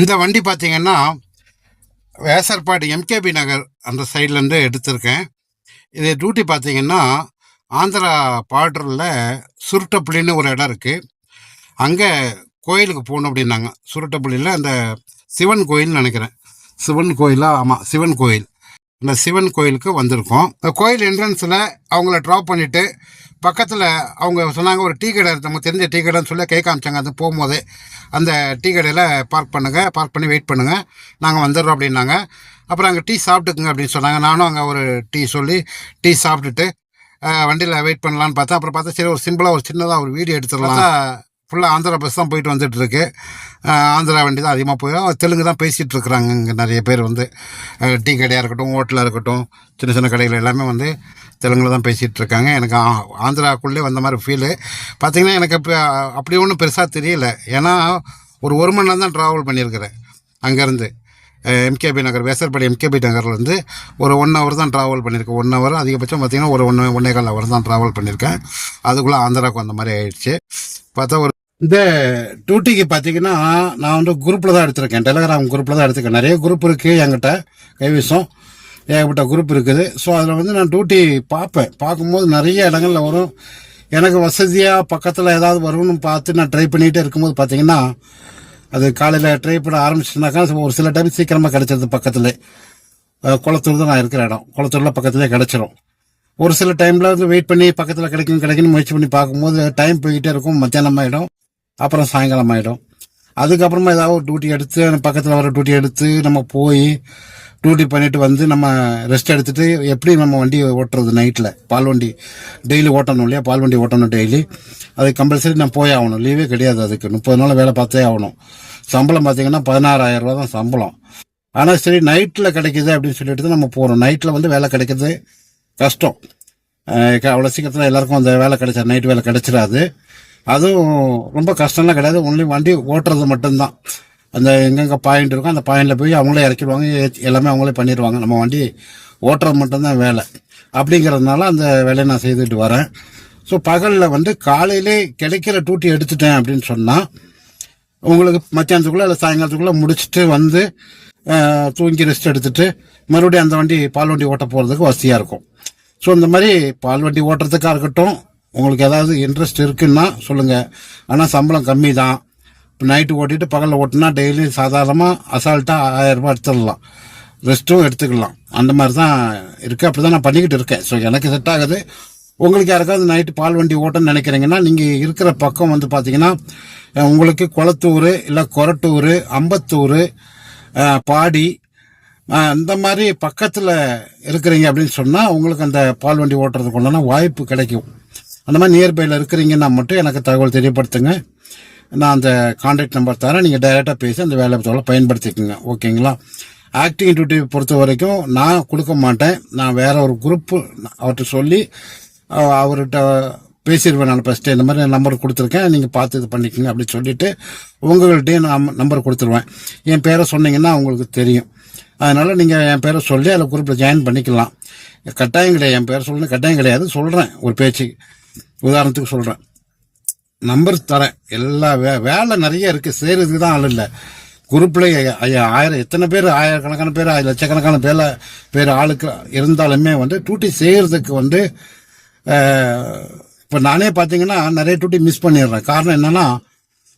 இந்த வண்டி பார்த்தீங்கன்னா வேசர்பாடு எம்கேபி நகர் அந்த சைட்லேருந்து எடுத்திருக்கேன். இது டியூட்டி பார்த்தீங்கன்னா ஆந்திரா பார்டரில் சுருட்டப்புள்ளின்னு ஒரு இடம் இருக்குது அங்கே கோயிலுக்கு போகணும் அப்படின்னாங்க. சுருட்டப்புள்ளியில் அந்த சிவன் கோயில்னு நினைக்கிறேன். சிவன் கோயிலா? ஆமாம் சிவன் கோயில். இந்த சிவன் கோயிலுக்கு வந்திருக்கோம். அந்த கோயில் என்ட்ரன்ஸில் அவங்கள ட்ராப் பண்ணிவிட்டு பக்கத்தில் அவங்க சொன்னாங்க ஒரு டீ கடை இருக்கு, நமக்கு தெரிஞ்ச டீ கடைன்னு சொல்லி கை காமிச்சாங்க அது போகும்போதே அந்த டீ கடையில் பார்க் பண்ணுங்கள் பார்க் பண்ணி வெயிட் பண்ணுங்கள் நாங்கள் வந்துடுறோம் அப்படின்னாங்க. அப்புறம் அங்கே டீ சாப்பிட்டுக்குங்க அப்படின்னு சொன்னாங்க. நானும் அங்கே ஒரு டீ சொல்லி டீ சாப்பிட்டுட்டு வண்டியில் வெயிட் பண்ணலான்னு பார்த்தா அப்புறம் பார்த்தா சரி ஒரு சிம்பிளாக ஒரு சின்னதாக ஒரு வீடியோ எடுத்துடலாம். ஃபுல்லாக ஆந்திரா பஸ் தான் போயிட்டு வந்துட்டுருக்கு. ஆந்திரா வண்டி தான் அதிகமாக போய் தெலுங்கு தான் பேசிகிட்டு இருக்கிறாங்க இங்கே நிறைய பேர் வந்து. டீ கடையாக இருக்கட்டும் ஹோட்டலாக இருக்கட்டும் சின்ன சின்ன கடைகள் எல்லாமே வந்து தெலுங்கில் தான் பேசிகிட்டு இருக்காங்க. எனக்கு ஆ- ஆந்திராக்குள்ளே வந்த மாதிரி ஃபீலு பார்த்திங்கன்னா எனக்கு இப்போ அப்படி ஒன்றும் பெருசாக தெரியல. ஏன்னா ஒரு ஒரு மணி நேரம் தான் ட்ராவல் பண்ணியிருக்கிறேன் அங்கேருந்து. எம்கேபி நகர் வேசர்பாடி எம்கேபி நகர்லேருந்து ஒரு ஒன் ஹவர் தான் ட்ராவல் பண்ணியிருக்கேன். ஒன் ஹவர் அதிகபட்சம் பார்த்திங்கன்னா ஒரு ஒன்று ஒன்றே கால் ஹவர் தான் ட்ராவல் பண்ணியிருக்கேன். அதுக்குள்ளே ஆந்திராவுக்கு வந்த மாதிரி ஆயிடுச்சு. பார்த்தா ஒரு இந்த டியூட்டிக்கு பார்த்தீங்கன்னா நான் வந்து குரூப்பில் தான் எடுத்திருக்கேன். டெலகிராம் குரூப்பில் தான் எடுத்திருக்கேன். நிறைய குரூப் இருக்குது என்கிட்ட கைவிசம். ஏகப்பட்ட குரூப் இருக்குது. ஸோ அதில் வந்து நான் டியூட்டி பார்ப்பேன். பார்க்கும்போது நிறைய இடங்கள்ல வரும். எனக்கு வசதியாக பக்கத்தில் ஏதாவது வரும்னு பார்த்து நான் ட்ரை பண்ணிகிட்டே இருக்கும்போது பார்த்தீங்கன்னா அது காலையில் ட்ரை பண்ண ஆரம்பிச்சுனாக்கா ஒரு சில டைம் சீக்கிரமாக கிடச்சிருது பக்கத்தில். குளத்தூர் தான் நான் இருக்கிற இடம். குளத்தூரில் பக்கத்துலேயே கிடச்சிரும். ஒரு சில டைமில் வந்து வெயிட் பண்ணி பக்கத்தில் கிடைக்கும் கிடைக்கும்னு முயற்சி பண்ணி பார்க்கும்போது டைம் போய்கிட்டே இருக்கும். மத்தியானம் ஆகிடும் அப்புறம் சாயங்காலம் ஆகிடும் அதுக்கப்புறமா ஏதாவது ஒரு டியூட்டி எடுத்து பக்கத்தில் வர டியூட்டி எடுத்து நம்ம போய் டியூட்டி பண்ணிட்டு வந்து நம்ம ரெஸ்ட் எடுத்துட்டு எப்படி நம்ம வண்டி ஓட்டுறது நைட்டில் பால் வண்டி டெய்லி ஓட்டணும் இல்லையா? பால் வண்டி ஓட்டணும் டெய்லி அது கம்பல்சரி நான் போய் ஆகணும். லீவே கிடையாது அதுக்கு. முப்பது நாள் வேலை பார்த்தே ஆகணும். சம்பளம் பார்த்தீங்கன்னா பதினாறாயிரம் ரூபா தான் சம்பளம். ஆனால் சரி நைட்டில் கிடைக்கிது அப்படின்னு சொல்லிட்டு தான் நம்ம போகிறோம் நைட்டில் வந்து வேலை கிடைக்கிறது கஷ்டம். அவ்வளோ சீக்கிரத்தில் எல்லாருக்கும் அந்த வேலை கிடைச்சா நைட் வேலை கிடைச்சிடாது. அதுவும் ரொம்ப கஷ்டம்லாம் கிடையாது. ஒன்லி வண்டி ஓட்டுறது மட்டும்தான். அந்த எங்கெங்கே பாயிண்ட் இருக்கோ அந்த பாயிண்டில் போய் அவங்களே இறக்கிடுவாங்க. எல்லாமே அவங்களே பண்ணிடுவாங்க. நம்ம வண்டி ஓட்டுறது மட்டும்தான் வேலை. அப்படிங்கிறதுனால அந்த வேலையை நான் செய்துட்டு வரேன். ஸோ பகலில் வந்து காலையிலே கிடைக்கிற டூட்டி எடுத்துட்டேன் அப்படின்னு சொன்னால் உங்களுக்கு மத்தியானத்துக்குள்ளே இல்லை சாயங்காலத்துக்குள்ளே முடிச்சுட்டு வந்து தூங்கி ரெஸ்ட் எடுத்துட்டு மறுபடியும் அந்த வண்டி பால் வண்டி ஓட்ட போகிறதுக்கு வசதியாக இருக்கும். ஸோ இந்த மாதிரி பால் வண்டி ஓட்டுறதுக்காக இருக்கட்டும் உங்களுக்கு ஏதாவது இன்ட்ரெஸ்ட் இருக்குன்னா சொல்லுங்கள் ஆனால் சம்பளம் கம்மி தான் இப்போ நைட்டு ஓட்டிட்டு பகலில் ஓட்டினா டெய்லி சாதாரணமாக அசால்ட்டாக ஆயிரரூபா எடுத்துடலாம். ரெஸ்ட்டும் எடுத்துக்கலாம். அந்த மாதிரி தான் இருக்குது அப்படி தான் நான் பண்ணிக்கிட்டு இருக்கேன். ஸோ எனக்கு செட் ஆகுது. உங்களுக்கு யாருக்காவது நைட்டு பால் வண்டி ஓட்டணும்னு நினைக்கிறீங்கன்னா நீங்கள் இருக்கிற பக்கம் வந்து பார்த்தீங்கன்னா உங்களுக்கு குளத்தூர் இல்லை கொரட்டூர் அம்பத்தூர் பாடி இந்த மாதிரி பக்கத்தில் இருக்கிறீங்க அப்படின்னு சொன்னால் உங்களுக்கு அந்த பால் வண்டி ஓட்டுறதுக்கு உண்டான வாய்ப்பு கிடைக்கும். அந்த மாதிரி நியர்பையில் இருக்கிறீங்கன்னா மட்டும் எனக்கு தகவல் தெரியப்படுத்துங்க. நான் அந்த கான்டாக்ட் நம்பர் தரேன். நீங்கள் டைரெக்டாக பேசி அந்த வேலை தகவலை பயன்படுத்திக்கோங்க. ஓகேங்களா? ஆக்டிங் டியூட்டி பொறுத்த வரைக்கும் நான் கொடுக்க மாட்டேன். நான் வேற ஒரு குரூப்பு அவர்கிட்ட சொல்லி அவர்கிட்ட பேசிடுவேன் நான் ஃபஸ்ட்டு இந்த மாதிரி நம்பர் கொடுத்துருக்கேன். நீங்கள் பார்த்து இது பண்ணிக்கோங்க அப்படின்னு சொல்லிவிட்டு உங்கள்கிட்டயே நான் நம்பர் கொடுத்துருவேன். என் பேரை சொன்னீங்கன்னா உங்களுக்கு தெரியும். அதனால் நீங்கள் என் பேரை சொல்லி அதில் குரூப்பில் ஜாயின் பண்ணிக்கலாம். கட்டாயம் கிடையாது. என் பேரை சொல்லணும். கட்டாயம் கிடையாது. சொல்கிறேன் ஒரு பேச்சு. உதாரணத்துக்கு சொல்கிறேன் நம்பர் தரேன். எல்லா வே வேலை நிறைய இருக்குது செய்கிறதுக்கு தான் ஆள் இல்லை. குரூப்பில் ஆயிரம் எத்தனை பேர்? ஆயிரக்கணக்கான பேர்? லட்சக்கணக்கான பேர் பேர் ஆளுக்கு இருந்தாலுமே வந்து டியூட்டி செய்கிறதுக்கு வந்து இப்போ நானே பார்த்தீங்கன்னா நிறைய டியூட்டி மிஸ் பண்ணிடுறேன். காரணம் என்னன்னா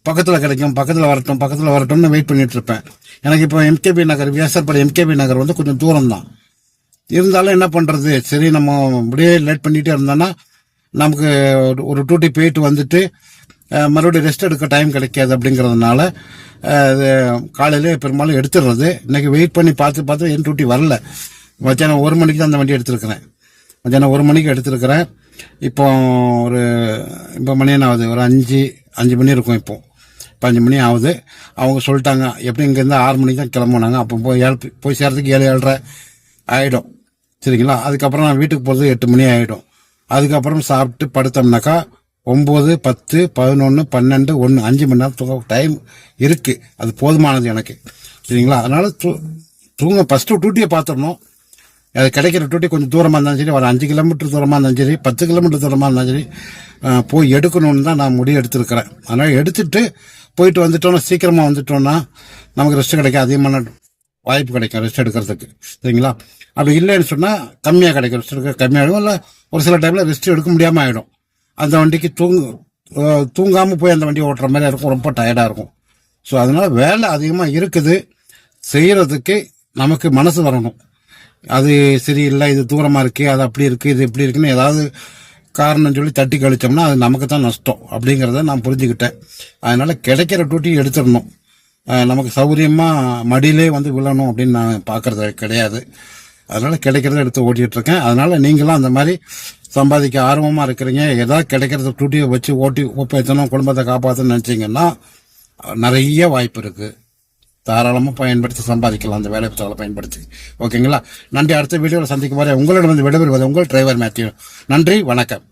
பக்கத்தில் கிடைக்கும் பக்கத்தில் வரட்டும் பக்கத்தில் வரட்டும்னு வெயிட் பண்ணிட்டு இருப்பேன். எனக்கு இப்போ எம்கேபி நகர் வியாசர்படி எம்கேபி நகர் வந்து கொஞ்சம் தூரம் தான் இருந்தாலும் என்ன பண்ணுறது சரி நம்ம அப்படியே லேட் பண்ணிகிட்டே இருந்தோன்னா நமக்கு ஒரு- ஒரு டூட்டி போயிட்டு வந்துட்டு மறுபடியும் ரெஸ்ட் எடுக்க டைம் கிடைக்காது அப்படிங்கிறதுனால காலையிலே பெரும்பாலும் எடுத்துடுறது இன்னைக்கு வெயிட் பண்ணி பார்த்து பார்த்து என் டூட்டி வரல. மத்தியானம் ஒரு மணிக்கு தான் அந்த வண்டி எடுத்திருக்கிறேன். மத்தியானம் ஒரு மணிக்கு எடுத்திருக்கிறேன். இப்போ ஒரு இப்போ மணி என்ன ஆகுது? ஒரு அஞ்சு அஞ்சு மணி இருக்கும் இப்போ. இப்போ அஞ்சு மணி ஆகுது. அவங்க சொல்லிட்டாங்க எப்படி இங்கேருந்து ஆறு மணிக்கு தான் கிளம்புனாங்க. அப்போ போய் ஏழு போய் சேர்றதுக்கு ஏழு ஏழரை ஆகிடும் சரிங்களா? அதுக்கப்புறம் நான் வீட்டுக்கு போகிறது எட்டு மணி ஆகிடும் அதுக்கப்புறம் சாப்பிட்டு படுத்தோம்னாக்கா ஒம்பது பத்து பதினொன்று பன்னெண்டு ஒன்று அஞ்சு மணி நேரம் தூங்க டைம் இருக்குது அது போதுமானது எனக்கு. சரிங்களா? அதனால் தூ தூங்க ஃபஸ்ட்டு டூட்டியை பார்த்துடணும் அது கிடைக்கிற டூட்டி கொஞ்சம் தூரமாக இருந்தாலும் சரி ஒரு அஞ்சு கிலோமீட்டர் தூரமாக இருந்தாலும் சரி பத்து கிலோமீட்டர் தூரமாக இருந்தாலும் சரி போய் எடுக்கணும்னு தான் நான் முடிவு எடுத்திருக்கிறேன். அதனால் எடுத்துட்டு போயிட்டு வந்துட்டோம்னா சீக்கிரமாக வந்துட்டோம்னா நமக்கு ரெஸ்ட் கிடைக்கும் அதிகமான வாய்ப்பு கிடைக்கும் ரெஸ்ட் எடுக்கிறதுக்கு. சரிங்களா? அப்படி இல்லைன்னு சொன்னால் கம்மியாக கிடைக்கும். ரெஸ்ட் கம்மியாக கம்மியாகிடும் இல்லை ஒரு சில டைமில் ரெஸ்ட் எடுக்க முடியாமல் ஆகிடும் அந்த வண்டிக்கு தூங்கு தூங்காமல் போய் அந்த வண்டி ஓட்டுற மாதிரி இருக்கும். ரொம்ப டயர்டாக இருக்கும். ஸோ அதனால் வேலை அதிகமாக இருக்குது. செய்கிறதுக்கு நமக்கு மனசு வரணும். அது சரியில்லை இது தூரமாக இருக்குது அது அப்படி இருக்குது இது இப்படி இருக்குன்னு ஏதாவது காரணம் சொல்லி தட்டி கழிச்சோம்னா அது நமக்கு தான் நஷ்டம். அப்படிங்கிறத நான் புரிஞ்சுக்கிட்டேன். அதனால் கிடைக்கிற டியூட்டி எடுத்துடணும். நமக்கு சௌகரியமாக மடியிலே வந்து விழணும் அப்படின்னு நான் பார்க்குறது கிடையாது. அதனால் கிடைக்கிறத எடுத்து ஓட்டிகிட்டு இருக்கேன் அதனால் நீங்களும் அந்த மாதிரி சம்பாதிக்க ஆர்வமாக இருக்கிறீங்க. ஏதாவது கிடைக்கிறத டூட்டியை வச்சு ஓட்டி ஒப்பேற்றணும் குடும்பத்தை காப்பாற்றணும்னு நினச்சிங்கன்னா நிறைய வாய்ப்பு இருக்குது தாராளமாக பயன்படுத்தி சம்பாதிக்கலாம். அந்த வேலை புத்தகங்களை பயன்படுத்தி. ஓகேங்களா? நன்றி. அடுத்த வீடியோவில் சந்திக்கும் வரை உங்களிடம் வந்து விடைபெறுவது உங்கள் டிரைவர் மேத்யூ. நன்றி. வணக்கம்.